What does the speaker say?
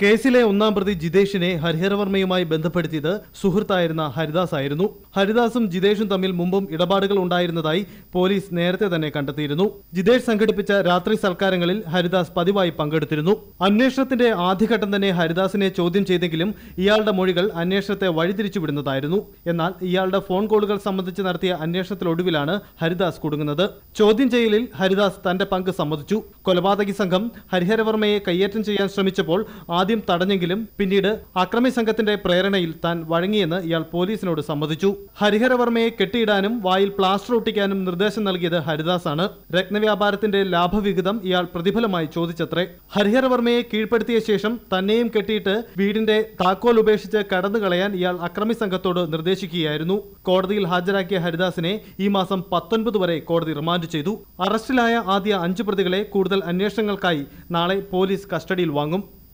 കേസിലെ ഒന്നാം പ്രതി ജിതേഷിനെ ഹരിഹരവർമ്മയുമായി ബന്ധപ്പെടുത്തിയത് സുഹൃത്തായിരുന്ന ഹരിദാസ് ആയിരുന്നു. ഹരിദാസും ജിതേഷും തമ്മിൽ മുമ്പും ഇടപാടുകൾ ഉണ്ടായിരുന്നതായി പോലീസ് നേരത്തെ തന്നെ കണ്ടെത്തിയിരുന്നു. ജിതേഷ് സംഘടിപ്പിച്ച രാത്രി സൽക്കാരങ്ങളിൽ ഹരിദാസ് പതിവായി പങ്കെടുത്തിരുന്നു. അന്വേഷണത്തിന്റെ ആദ്യഘട്ടം തന്നെ ഹരിദാസിനെ ചോദ്യം ചെയ്തെങ്കിലും ഇയാളുടെ മൊഴികൾ അന്വേഷണത്തെ വഴിതിരിച്ചുവിടുന്നതായിരുന്നു. എന്നാൽ ഇയാളുടെ ഫോൺ കോളുകൾ സംബന്ധിച്ച് നടത്തിയ അന്വേഷണത്തിലൊടുവിലാണ് ഹരിദാസ് കുടുങ്ങുന്നത്. ചോദ്യം ചെയ്യലിൽ ഹരിദാസ് തന്റെ പങ്ക് സമ്മതിച്ചു. കൊലപാതകി സംഘം ഹരിഹരവർമ്മയെ കയ്യേറ്റം ചെയ്യാൻ ശ്രമിച്ചപ്പോൾ ആദ്യം തടഞ്ഞെങ്കിലും പിന്നീട് അക്രമി സംഘത്തിന്റെ പ്രേരണയിൽ താൻ വഴങ്ങിയെന്ന് ഇയാൾ പോലീസിനോട് സമ്മതിച്ചു. ഹരിഹരവർമ്മയെ കെട്ടിയിടാനും വായിൽ പ്ലാസ്റ്റർ ഒട്ടിക്കാനും നിർദ്ദേശം നൽകിയത് ഹരിദാസാണ്. രത്നവ്യാപാരത്തിന്റെ ലാഭവിഹിതം ഇയാൾ പ്രതിഫലമായി ചോദിച്ചത്രേ. ഹരിഹരവർമ്മയെ കീഴ്പ്പെടുത്തിയ ശേഷം തന്നെയും കെട്ടിയിട്ട് വീടിന്റെ താക്കോൽ ഉപേക്ഷിച്ച് കടന്നു കളയാൻ ഇയാൾ അക്രമി സംഘത്തോട് നിർദ്ദേശിക്കുകയായിരുന്നു. കോടതിയിൽ ഹാജരാക്കിയ ഹരിദാസിനെ ഈ മാസം പത്തൊൻപത് വരെ കോടതി റിമാൻഡ് ചെയ്തു. അറസ്റ്റിലായ ആദ്യ അഞ്ച് പ്രതികളെ കൂടുതൽ അന്വേഷണങ്ങൾക്കായി നാളെ പോലീസ് കസ്റ്റഡിയിൽ വാങ്ങും.